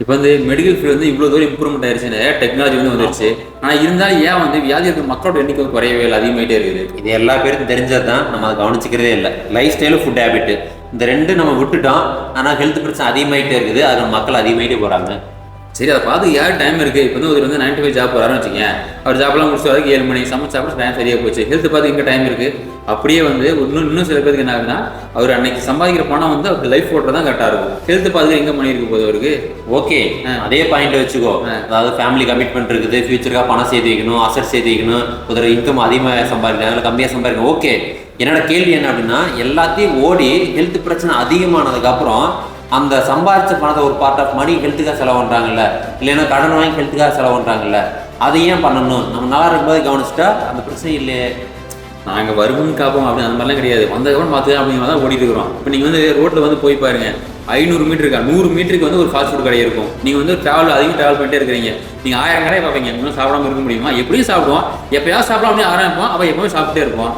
இப்போ வந்து medical field வந்து இவ்வளோ தூரம் இம்ப்ரூவ்மெண்ட் ஆயிருச்சு நிறைய டெக்னாலஜி வந்து வந்துருச்சு. ஆனால் இருந்தாலும் ஏன் வந்து வியாதி இருக்க மக்களோட எண்ணிக்கை குறையவே இல்லை அதிகமாயிட்டே இருக்குது. இது எல்லா பேருக்கும் தெரிஞ்சது தான் நம்ம அதை கவனிச்சிக்கிறதே இல்லை. லைஃப் ஸ்டைலு ஃபுட் ஹேபிட் இந்த ரெண்டு நம்ம விட்டுட்டோம் ஆனால் ஹெல்த் பிரச்சனை அதிகமாயிட்டே இருக்குது அது மக்கள் அதிகமாயிட்டே போகிறாங்க சரி அதை பார்த்து யார் டைம் இருக்குது இப்போ வந்து ஒரு வந்து நைன்டி ஃபைவ் ஜாப் வரான்னு வச்சுக்கோங்க. அவர் ஜாப்லாம் முடிச்சு வரதுக்கு ஏழு மணி சமைச்சு சாப்பிட்டு டைம் சரியாக போச்சு. ஹெல்த் பார்த்து எங்கே டைம் இருக்குது அப்படியே வந்து இன்னும் இன்னும் சில பேருக்கு என்ன ஆகுதுன்னா அவர் அன்னைக்கு சம்பாதிக்கிற பணம் வந்து அவருக்கு லைஃப் ஓட்டுறது தான் கரெக்டாக இருக்கும். ஹெல்த் பார்த்து எங்கே பண்ணி இருக்க போகுது அவருக்கு? ஓகே அதே பாயிண்ட் வச்சுக்கோ. அதாவது ஃபேமிலி கமிட்மெண்ட் இருக்குது ஃபியூச்சருக்காக பணம் சேர்த்து வைக்கணும் அசட் சேர்த்து வைக்கணும் ஒரு இன்கம் அதிகமாக சம்பாதிக்கணும் அதில் கம்மியாக சம்பாதிக்கணும் ஓகே என்னோட கேள்வி என்ன அப்படின்னா எல்லாத்தையும் ஓடி ஹெல்த் பிரச்சனை அதிகமானதுக்கப்புறம் அந்த சம்பாதிச்ச பணத்தை ஒரு பார்ட் ஆஃப் மணி ஹெல்த்துக்காக செலவு பண்ணுறாங்கல்ல இல்லைன்னா கடன் வாங்கி ஹெல்த்துக்காக செலவு பண்ணுறாங்கல்ல அதை ஏன் பண்ணணும்? நம்ம நல்லா இருக்கும்போது கவனிச்சிட்டா அந்த பிரச்சனை இல்லையே. நாங்கள் வருவோம் காப்போம் அப்படின்னு அந்த மாதிரிலாம் கிடையாது. வந்ததுக்கப்புறம் பார்த்து அப்படிங்கிற தான் ஓடிட்டு இருக்கிறோம். இப்போ நீங்கள் வந்து ரோட்டில் வந்து போய் பாருங்க. ஐநூறு மீட்டர் இருக்கா? நூறு மீட்டருக்கு வந்து ஒரு ஃபாஸ்ட் ஃபுட் கடை இருக்கும். நீங்கள் வந்து ட்ராவல் அதிகம் ட்ராவல் பண்ணிட்டே இருக்கிறீங்க. நீங்கள் ஆயிரம் கடையை பார்ப்பீங்க. இன்னும் சாப்பிடாம இருக்க முடியுமா? எப்படியும் சாப்பிடுவோம். எப்போயாவது சாப்பிடலாம் அப்படின்னு ஆரம்பிப்போம். அப்போ எப்பவுமே சாப்பிட்டே இருப்போம்.